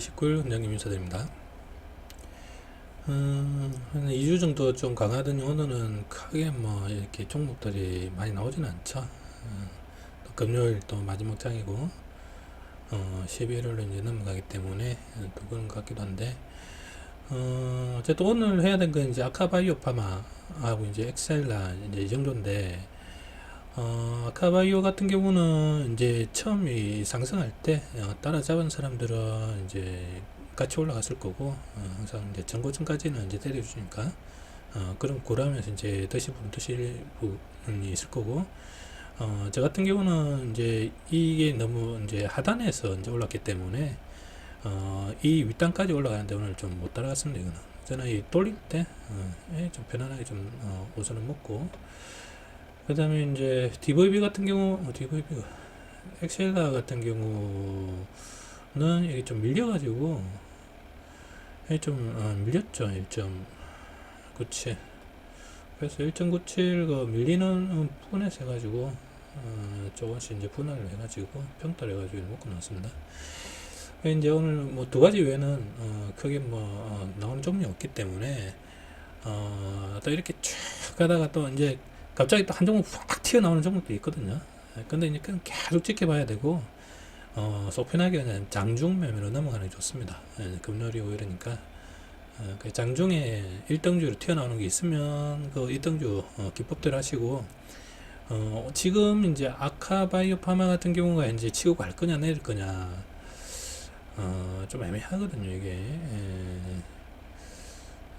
29일 원장님 인사드립니다. 음, 한 2주 정도 좀 강하더니 오늘은 크게 뭐 이렇게 종목들이 많이 나오지는 않죠. 어, 또 금요일 또 마지막 장이고, 어, 11월로 이제 넘어가기 때문에 또 그런 것 같기도 한데, 어, 어쨌든 오늘 해야 될건 이제 아카바이오 파마하고 이제 엑셀라 이제 이 정도인데, 어, 아카바이오 같은 경우는 이제 처음 이 상승할 때 어, 따라잡은 사람들은 이제 같이 올라갔을 거고 어, 항상 이제 전고점까지는 이제 때려주니까 어, 그럼 고라면서 이제 드실 분 드실 분이 있을 거고 어, 저 같은 경우는 이제 이게 너무 이제 하단에서 이제 올랐기 때문에 어, 이 윗단까지 올라가는데 오늘 좀 못 따라갔습니다 이거는. 저는 이 돌릴 때좀 어, 예, 좀 편안하게 좀 어, 우선은 먹고 그 다음에 이제 DVB 같은 경우, 어, DVB가, 엑셀라 같은 경우는 이게 좀 밀려가지고, 이게 좀, 어, 밀렸죠. 1.97. 그래서 1.97가 밀리는 부분에서 해가지고, 어, 조금씩 이제 분할을 해가지고, 평타를 해가지고 먹고 나왔습니다. 이제 오늘 뭐 두 가지 외에는, 어, 크게 뭐, 어, 나오는 종류 없기 때문에, 어, 또 이렇게 쭉 가다가 또 이제 갑자기 또 한 종목 확 튀어나오는 종목도 있거든요. 예, 근데 이제 계속 지켜봐야 되고, 어, 속 편하게 그냥 장중 매매로 넘어가는 게 좋습니다. 예, 금요일이고 이러니까. 어, 그 장중에 1등주로 튀어나오는 게 있으면 그 1등주 어, 기법대로 하시고, 어, 지금 이제 아카바이오 파마 같은 경우가 이제 치고 갈 거냐 내릴 거냐, 어, 좀 애매하거든요, 이게. 예.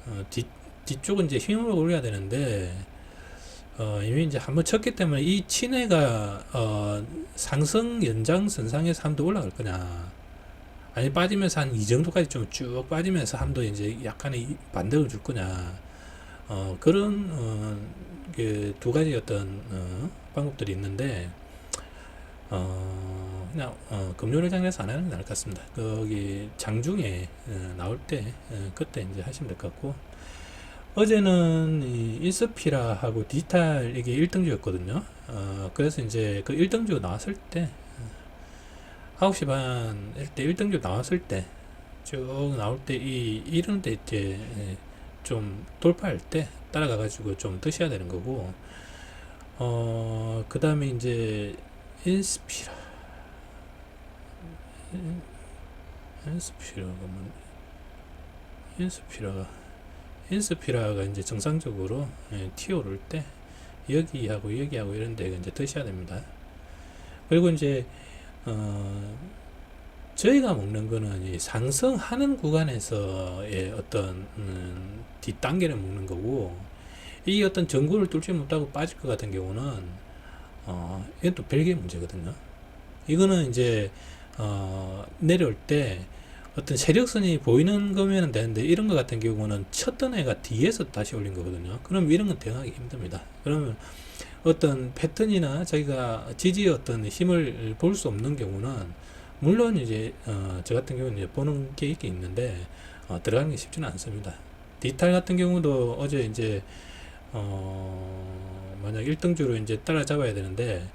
어, 뒤, 뒤쪽은 이제 힘을 올려야 되는데, 어, 이미 이제 한번 쳤기 때문에 이 친해가 어, 상승 연장 선상에서 한도 올라갈 거냐. 아니 빠지면서 한 이 정도까지 좀 쭉 빠지면서 한도 이제 약간의 이- 반등을 줄 거냐. 어, 그런 어, 그 두 가지 어떤 어, 방법들이 있는데 어, 그냥 어, 금요일 장에서 안 하는 게 나을 것 같습니다. 거기 장중에 어, 나올 때 어, 그때 이제 하시면 될 것 같고 어제는 이 인스피라하고 디지털 이게 1등주였거든요. 어, 그래서 이제 그 1등주 나왔을 때, 어, 9시 반, 때 1등주 나왔을 때, 쭉 나올 때, 이, 이런 데 이제 예, 좀 돌파할 때 따라가 가지고 좀 드셔야 되는 거고, 어, 그 다음에 이제 인스피라. 인- 인스피라가 뭐, 인스피라가 인스피라가 이제 정상적으로 예, 튀어오를 때 여기하고 여기하고 이런 데 이제 드셔야 됩니다. 그리고 이제 어 저희가 먹는 거는 이 상승하는 구간에서의 어떤 음, 뒷단계를 먹는 거고 이 어떤 전구를 뚫지 못하고 빠질 것 같은 경우는 어또 별개의 문제거든요. 이거는 이제 어 내려올 때 어떤 세력선이 보이는 거면 되는데 이런 거 같은 경우는 쳤던 애가 뒤에서 다시 올린 거거든요. 그럼 이런 건 대응하기 힘듭니다. 그러면 어떤 패턴이나 자기가 지지의 어떤 힘을 볼 수 없는 경우는 물론 이제 어, 저 같은 경우는 이제 보는 게 있긴 있는데 어, 들어가는 게 쉽지는 않습니다. 디탈 같은 경우도 어제 이제 어, 만약 1등주로 이제 따라잡아야 되는데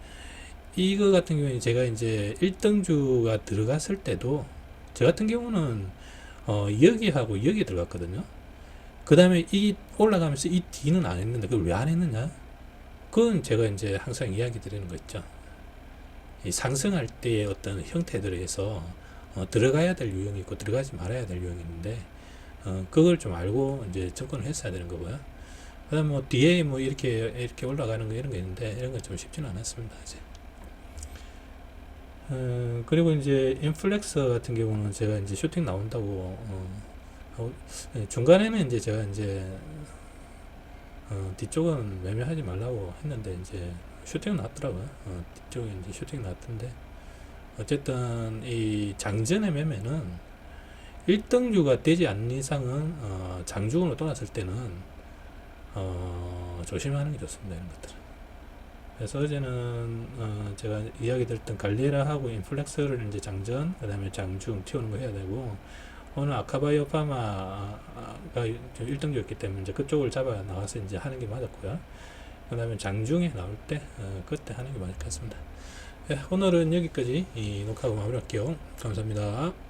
이거 같은 경우에 제가 이제 1등주가 들어갔을 때도 저 같은 경우는 어, 여기하고 여기 들어갔거든요. 그 다음에 이 올라가면서 이 뒤는 안 했는데 그걸 왜 안 했느냐? 그건 제가 이제 항상 이야기 드리는 거 있죠. 이 상승할 때의 어떤 형태들에 의해서 어, 들어가야 될 유형이 있고 들어가지 말아야 될 유형이 있는데 어, 그걸 좀 알고 이제 접근을 했어야 되는 거고요. 그다음 뭐 뒤에 뭐 이렇게 이렇게 올라가는 거 이런 게 있는데 이런 건 좀 쉽지는 않았습니다. 이제. 어, 그리고 이제 인플렉스 같은 경우는 제가 이제 슈팅 나온다고 어, 예, 중간에는 이제 제가 이제 어, 뒤쪽은 매매하지 말라고 했는데 이제 슈팅 나왔더라고요. 어, 뒤쪽에 이제 슈팅 나왔던데 어쨌든 이 장전의 매매는 1등주가 되지 않는 이상은 어, 장중으로 돌았을 때는 어, 조심하는 게 좋습니다. 이런 것들은. 그래서 어제는 어 제가 이야기 드렸던 갈리에라하고 인플렉스를 이제 장전, 그 다음에 장중 튀어오는 거 해야 되고 오늘 아카바이오 파마가 1등주였기 때문에 이제 그쪽을 잡아 나와서 이제 하는 게 맞았고요. 그 다음에 장중에 나올 때 어, 그때 하는 게 맞을 것 같습니다. 예, 오늘은 여기까지 이 녹화하고 마무리할게요. 감사합니다.